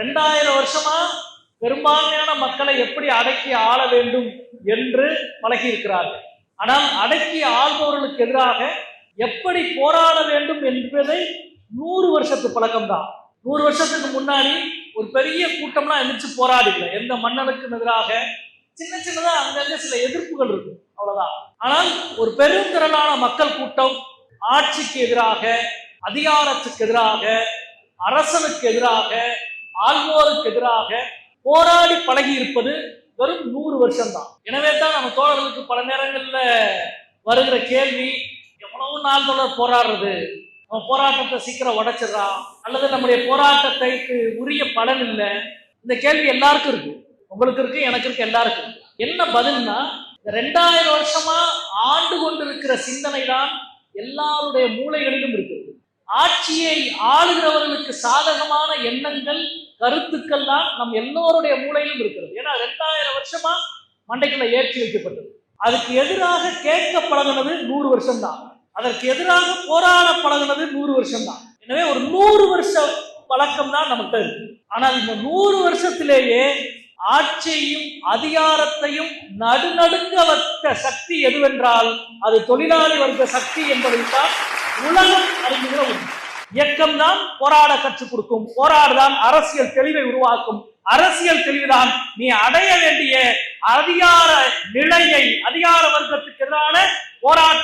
ரெண்டாயிரம் வருஷமா பெரும்பான்மையான மக்களை எப்படி அடக்கி ஆள வேண்டும் என்று பழகி இருக்கிறார்கள் ஆனால் அடக்கி ஆள்பவர்களுக்கு எதிராக எப்படி போராட வேண்டும் என்பதை நூறு வருஷத்து பழக்கம்தான். நூறு வருஷத்துக்கு முன்னாடி ஒரு பெரிய கூட்டம்லாம் எந்திரிச்சு போராடிக்கலை. எந்த மன்னனுக்கு எதிராக சின்ன சின்னதா அங்கங்க சில எதிர்ப்புகள் இருக்கும். அவ்வளவுதான். ஆனால் ஒரு பெருந்திரளான மக்கள் கூட்டம் ஆட்சிக்கு எதிராக அதிகாரத்துக்கு எதிராக அரசனுக்கு எதிராக ஆள்வோருக்கு எதிராக போராடி பழகி இருப்பது வெறும் நூறு வருஷம்தான். எனவே தான் நம்ம தோழர்களுக்கு பல நேரங்களில் வருகிற கேள்வி எவ்வளவு நாள் தொடர் போராடுறது? நம்ம போராட்டத்தை சீக்கிரம் உடைச்சிடறான் அல்லது நம்முடைய போராட்டத்தைக்கு உரிய பலன் இல்லை? இந்த கேள்வி எல்லாருக்கும் இருக்கு. உங்களுக்கு இருக்கு எனக்கு இருக்கு எல்லாருக்கும் என்ன பதில்னா இந்த ரெண்டாயிரம் வருஷமா ஆண்டு கொண்டிருக்கிற சிந்தனை தான் எல்லாருடைய மூளைகளிலும் இருக்கு. ஆட்சியை ஆளுகிறவர்களுக்கு சாதகமான எண்ணங்கள் கருத்துக்கள் தான் நம் எல்லோருடைய மூளையிலும் இருக்கிறது. ஏன்னா ரெண்டாயிரம் வருஷமா மண்டைக்குள்ள ஏற்றி வைக்கப்பட்டது. அதுக்கு எதிராக கேட்க பழகினது நூறு வருஷம் தான் அதற்கு எதிராக போராட பழகினது நூறு வருஷம் தான் எனவே ஒரு நூறு வருஷ பழக்கம் தான் நமக்கு இருக்கு. ஆனால் இந்த நூறு வருஷத்திலேயே ஆட்சியையும் அதிகாரத்தையும் நடுநடுங்க வைத்த சக்தி எதுவென்றால் அது தொழிலாளி வர்க்க சக்தி என்பதைத்தான் உலகம் அறிந்துகிற உண்மை இயக்கம் தான் போராட கற்றுக் கொடுக்கும். போராடுதான் அரசியல் தெளிவை உருவாக்கும். அரசியல் தெளிவுதான் நீ அடைய வேண்டிய அதிகார நிலையை அதிகார வர்க்கத்துக்கு எதிரான போராட்ட